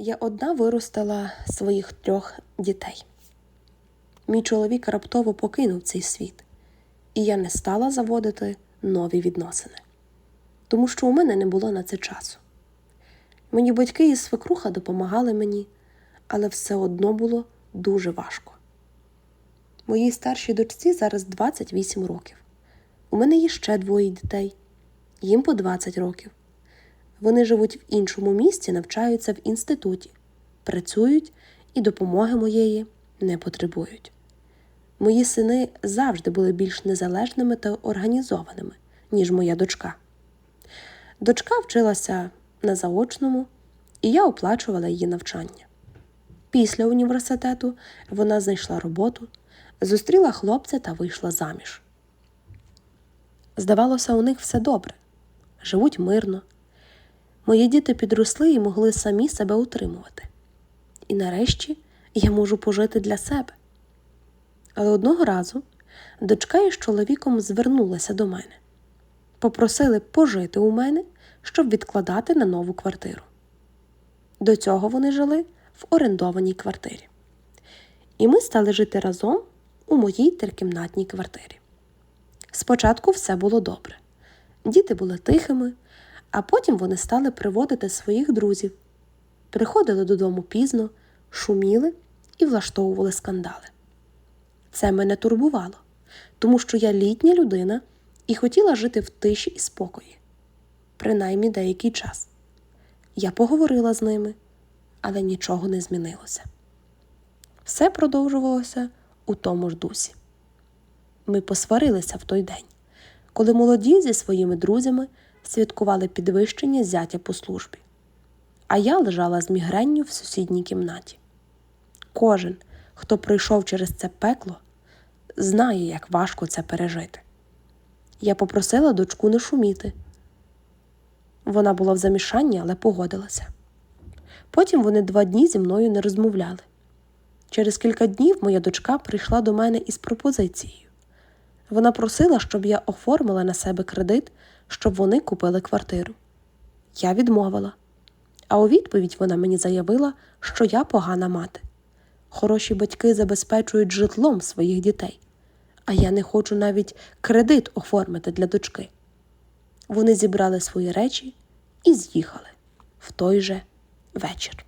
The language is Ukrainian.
Я одна виростила своїх трьох дітей. Мій чоловік раптово покинув цей світ, і я не стала заводити нові відносини, тому що у мене не було на це часу. Мені батьки і свекруха допомагали мені, але все одно було дуже важко. Моїй старшій дочці зараз 28 років. У мене є ще двоє дітей, їм по 20 років. Вони живуть в іншому місті, навчаються в інституті, працюють і допомоги моєї не потребують. Мої сини завжди були більш незалежними та організованими, ніж моя дочка. Дочка вчилася на заочному, і я оплачувала її навчання. Після університету вона знайшла роботу, зустріла хлопця та вийшла заміж. Здавалося, у них все добре, живуть мирно. Мої діти підросли і могли самі себе утримувати. І нарешті я можу пожити для себе. Але одного разу дочка із чоловіком звернулася до мене, попросили пожити у мене, щоб відкладати на нову квартиру. До цього вони жили в орендованій квартирі. І ми стали жити разом у моїй трикімнатній квартирі. Спочатку все було добре. Діти були тихими, а потім вони стали приводити своїх друзів, приходили додому пізно, шуміли і влаштовували скандали. Це мене турбувало, тому що я літня людина і хотіла жити в тиші і спокої, принаймні деякий час. Я поговорила з ними, але нічого не змінилося. Все продовжувалося у тому ж дусі. Ми посварилися в той день, коли молоді зі своїми друзями святкували підвищення зятя по службі, а я лежала з мігренню в сусідній кімнаті. Кожен, хто пройшов через це пекло, знає, як важко це пережити. Я попросила дочку не шуміти. Вона була в замішанні, але погодилася. Потім вони два дні зі мною не розмовляли. Через кілька днів моя дочка прийшла до мене із пропозицією. Вона просила, щоб я оформила на себе кредит, щоб вони купили квартиру. Я відмовила. А у відповідь вона мені заявила, що я погана мати. Хороші батьки забезпечують житлом своїх дітей, а я не хочу навіть кредит оформити для дочки. Вони зібрали свої речі і з'їхали в той же вечір.